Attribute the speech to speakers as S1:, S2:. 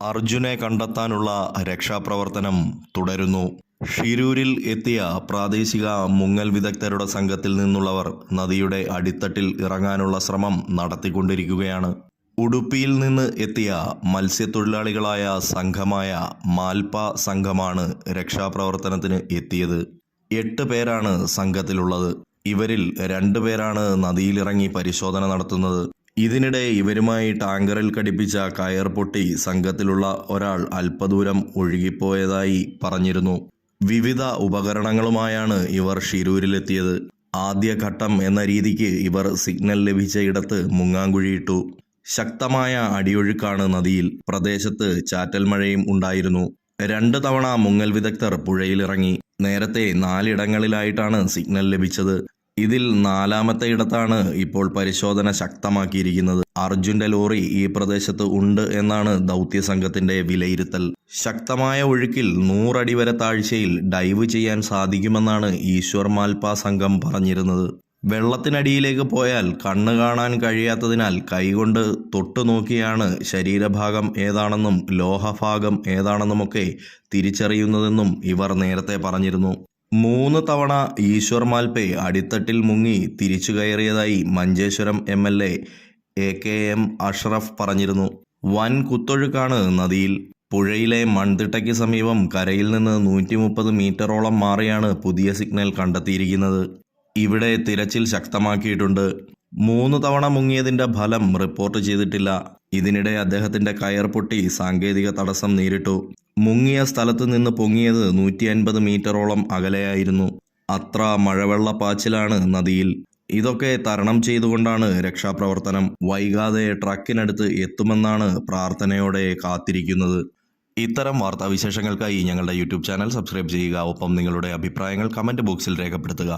S1: അർജുനെ കണ്ടെത്താനുള്ള രക്ഷാപ്രവർത്തനം തുടരുന്നു. ഷിരൂരിൽ എത്തിയ പ്രാദേശിക മുങ്ങൽ വിദഗ്ധരുടെ സംഘത്തിൽ നിന്നുള്ളവർ നദിയുടെ അടിത്തട്ടിൽ ഇറങ്ങാനുള്ള ശ്രമം നടത്തിക്കൊണ്ടിരിക്കുകയാണ്. ഉടുപ്പിയിൽ നിന്ന് എത്തിയ മത്സ്യത്തൊഴിലാളികളായ സംഘമായ മാൽപ സംഘമാണ് രക്ഷാപ്രവർത്തനത്തിന് എത്തിയത്. എട്ട് പേരാണ് സംഘത്തിലുള്ളത്. ഇവരിൽ രണ്ടു പേരാണ് നദിയിലിറങ്ങി പരിശോധന നടത്തുന്നത്. ഇതിനിടെ ഇവരുമായി ടാങ്കറിൽ ഘടിപ്പിച്ച കയർ പൊട്ടി സംഘത്തിലുള്ള ഒരാൾ അല്പദൂരം ഒഴുകിപ്പോയതായി പറഞ്ഞിരുന്നു. വിവിധ ഉപകരണങ്ങളുമായാണ് ഇവർ ഷിരൂരിലെത്തിയത്. ആദ്യഘട്ടം എന്ന രീതിക്ക് ഇവർ സിഗ്നൽ ലഭിച്ച ഇടത്ത് മുങ്ങാങ്കുഴിയിട്ടു ശക്തമായ അടിയൊഴുക്കാണ് നദിയിൽ. പ്രദേശത്ത് ചാറ്റൽ മഴയും ഉണ്ടായിരുന്നു. രണ്ട് തവണ മുങ്ങൽ വിദഗ്ധർ പുഴയിലിറങ്ങി. നേരത്തെ നാലിടങ്ങളിലായിട്ടാണ് സിഗ്നൽ ലഭിച്ചത്. ഇതിൽ നാലാമത്തെ ഇടത്താണ് ഇപ്പോൾ പരിശോധന ശക്തമാക്കിയിരിക്കുന്നത്. അർജുന്റെ ലോറി ഈ പ്രദേശത്ത് ഉണ്ട് എന്നാണ് ദൗത്യ സംഘത്തിന്റെ വിലയിരുത്തൽ. ശക്തമായ ഒഴുക്കിൽ നൂറടി വരെ താഴ്ചയിൽ ഡൈവ് ചെയ്യാൻ സാധിക്കുമെന്നാണ് ഈശ്വർ മാൽപ സംഘം പറഞ്ഞിരുന്നത്. വെള്ളത്തിനടിയിലേക്ക് പോയാൽ കണ്ണ് കാണാൻ കഴിയാത്തതിനാൽ കൈകൊണ്ട് തൊട്ടു നോക്കിയാണ് ശരീരഭാഗം ഏതാണെന്നും ലോഹഭാഗം ഏതാണെന്നുമൊക്കെ തിരിച്ചറിയുന്നതെന്നും ഇവർ നേരത്തെ പറഞ്ഞിരുന്നു. മൂന്ന് തവണ ഈശ്വർ മാൽപെ അടിത്തട്ടിൽ മുങ്ങി തിരിച്ചു കയറിയതായി Manjeshwaram M L A A K M Ashraf പറഞ്ഞിരുന്നു. വൻ കുത്തൊഴുക്കാണ് നദിയിൽ. പുഴയിലെ മൺതിട്ടയ്ക്ക് സമീപം കരയിൽ നിന്ന് നൂറ്റി മുപ്പത് മീറ്ററോളം മാറിയാണ് പുതിയ സിഗ്നൽ കണ്ടെത്തിയിരിക്കുന്നത്. ഇവിടെ തിരച്ചിൽ ശക്തമാക്കിയിട്ടുണ്ട്. മൂന്ന് തവണ മുങ്ങിയതിന്റെ ഫലം റിപ്പോർട്ട് ചെയ്തിട്ടില്ല. ഇതിനിടെ അദ്ദേഹത്തിന്റെ കയർ പൊട്ടി സാങ്കേതിക തടസ്സം നേരിട്ടു. മുങ്ങിയ സ്ഥലത്ത് നിന്ന് പൊങ്ങിയത് നൂറ്റി അൻപത് മീറ്ററോളം അകലെയായിരുന്നു. അത്ര മഴവെള്ളപ്പാച്ചിലാണ് നദിയിൽ. ഇതൊക്കെ തരണം ചെയ്തുകൊണ്ടാണ് രക്ഷാപ്രവർത്തനം. വൈകാതെ ട്രക്കിനടുത്ത് എത്തുമെന്നാണ് പ്രാർത്ഥനയോടെ കാത്തിരിക്കുന്നത്. ഇത്തരം വാർത്താവിശേഷങ്ങൾക്കായി ഞങ്ങളുടെ യൂട്യൂബ് ചാനൽ സബ്സ്ക്രൈബ് ചെയ്യുക. ഒപ്പം നിങ്ങളുടെ അഭിപ്രായങ്ങൾ കമന്റ് ബോക്സിൽ രേഖപ്പെടുത്തുക.